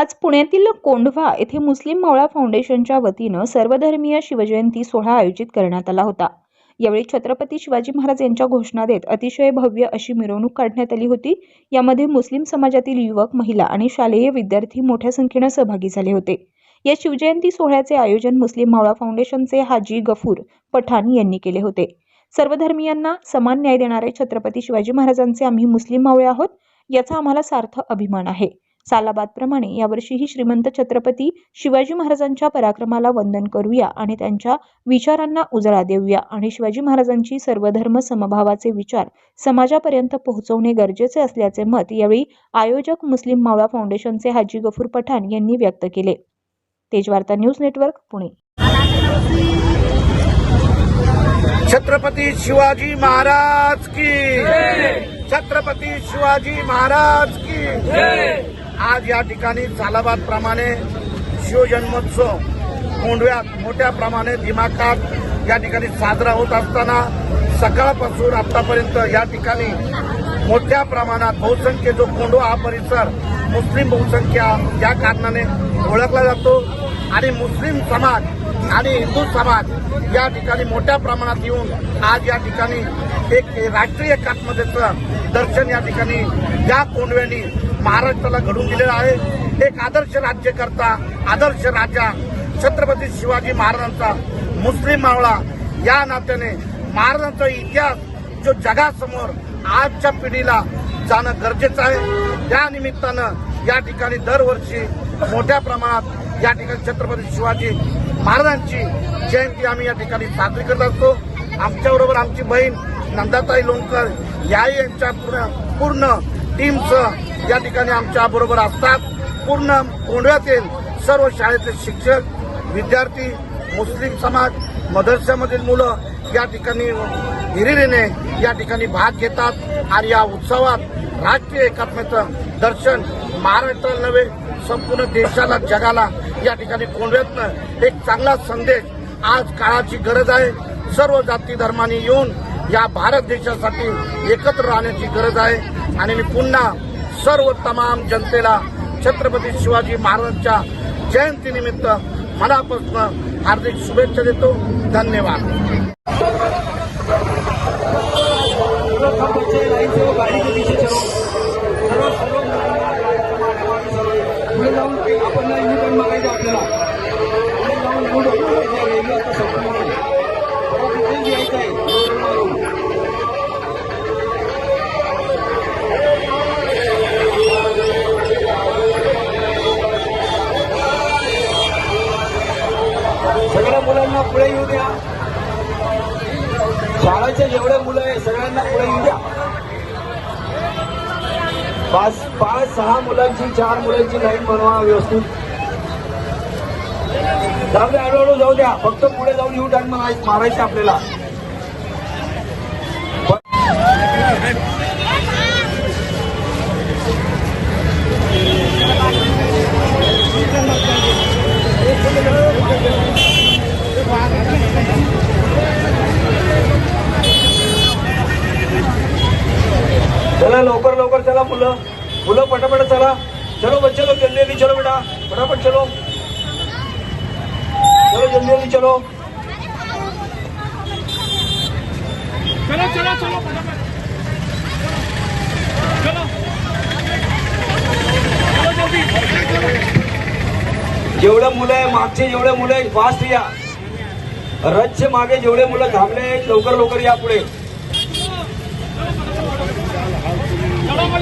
आज पुण्यातील कोंढवा येथे मुस्लिम मावळा फाउंडेशनच्या वतीनं सर्वधर्मीय शिवजयंती सोहळा आयोजित करण्यात आला होता. यावेळी छत्रपती शिवाजी महाराज यांच्या घोषणा देत अतिशय भव्य अशी मिरवणूक काढण्यात आली होती. यामध्ये मुस्लिम समाजातील युवक महिला आणि शालेय विद्यार्थी मोठ्या संख्येनं सहभागी झाले होते. या शिवजयंती सोहळ्याचे आयोजन मुस्लिम मावळा फाउंडेशनचे हाजी गफूर पठाण यांनी केले होते. सर्वधर्मियांना समान न्याय देणारे छत्रपती शिवाजी महाराजांचे आम्ही मुस्लिम मावळे आहोत याचा आम्हाला सार्थ अभिमान आहे. सालाबादप्रमाणे यावर्षीही श्रीमंत छत्रपती शिवाजी महाराजांच्या पराक्रमाला वंदन करूया आणि त्यांच्या विचारांना उजळा देऊया आणि शिवाजी महाराजांची सर्वधर्म समभावाचे विचार समाजापर्यंत पोहोचवणे गरजेचे असल्याचे मत यावेळी आयोजक मुस्लिम मावळा फाउंडेशनचे हाजी गफूर पठाण यांनी व्यक्त केले. Tejvarta news network Pune. Chhatrapati Shivaji Maharaj की। छत्रपती शिवाजी महाराज की। आज या ठिकाणी झालाबाद प्रमाणे शिवजन्मोत्सव कोंडव्यात मोठ्या प्रमाणे दिमाखात या ठिकाणी साजरा होत असताना सकाळपासून आतापर्यंत या ठिकाणी मोठ्या प्रमाणात बहुसंख्य जो कोंडवा हा परिसर मुस्लिम बहुसंख्या या कारणाने ओळखला जातो. आणि मुस्लिम समाज आणि हिंदू समाज या ठिकाणी मोठ्या प्रमाणात येऊन आज या ठिकाणी एक राष्ट्रीय एकात्मतेचं दर्शन या ठिकाणी या कोंडव्यांनी महाराष्ट्राला घडून दिलेलं आहे. एक आदर्श राज्यकर्ता आदर्श राजा छत्रपती शिवाजी महाराजांचा मुस्लिम मावळा. या नात्याने महाराजांचा इतिहास जो जगासमोर आजच्या पिढीला जाणं गरजेचं आहे. त्या निमित्तानं या ठिकाणी दरवर्षी मोठ्या प्रमाणात या ठिकाणी छत्रपती शिवाजी महाराजांची जयंती आम्ही या ठिकाणी साजरी करत असतो. आमच्याबरोबर आमची बहीण नंदाताई लोणकर या यांच्या पूर्ण पूर्ण टीमचं या ठिकाणी आमच्या बरोबर असतात. पूर्ण कोंढव्यातील सर्व शाळेतील शिक्षक विद्यार्थी मुस्लिम समाज मदरशामधील मुलं या ठिकाणी हिरिरीने या ठिकाणी भाग घेतात आणि या उत्सवात राष्ट्रीय एकात्मतेचं दर्शन महाराष्ट्राला नव्हे संपूर्ण देशाला जगाला या ठिकाणी कोंढव्यातनं एक चांगला संदेश आज काळाची गरज आहे. सर्व जाती धर्माने येऊन या भारत देशासाठी एकत्र राहण्याची गरज आहे. आणि मी पुन्हा सर्व तमाम जनतेला छत्रपती शिवाजी महाराजांच्या जयंतीनिमित्त मनापासून हार्दिक शुभेच्छा देतो. धन्यवाद. आपण शाळेचे जेवढे मुलं आहे सगळ्यांना पुढे येऊ द्या. पाच पाच सहा मुलांची चार मुलांची लाईन बनवा व्यवस्थित. जाऊ द्या हळूहळू जाऊ द्या. फक्त पुढे जाऊन येऊ टाइम मारायचे आपल्याला चला लवकर चला मुलं. मुलं पटापट चला. चलो बच्चे लोग जल्दी जल्दी चलो बेटा. फटाफट चलो. चलो जल्दी जल्दी चलो. चलो चलो चलो जेवढे मुलं आहे मागचे जेवढे मुलं आहेत फास्ट या. रथचे मागे जेवढे मुलं थांबले लवकर लवकर या पुढे.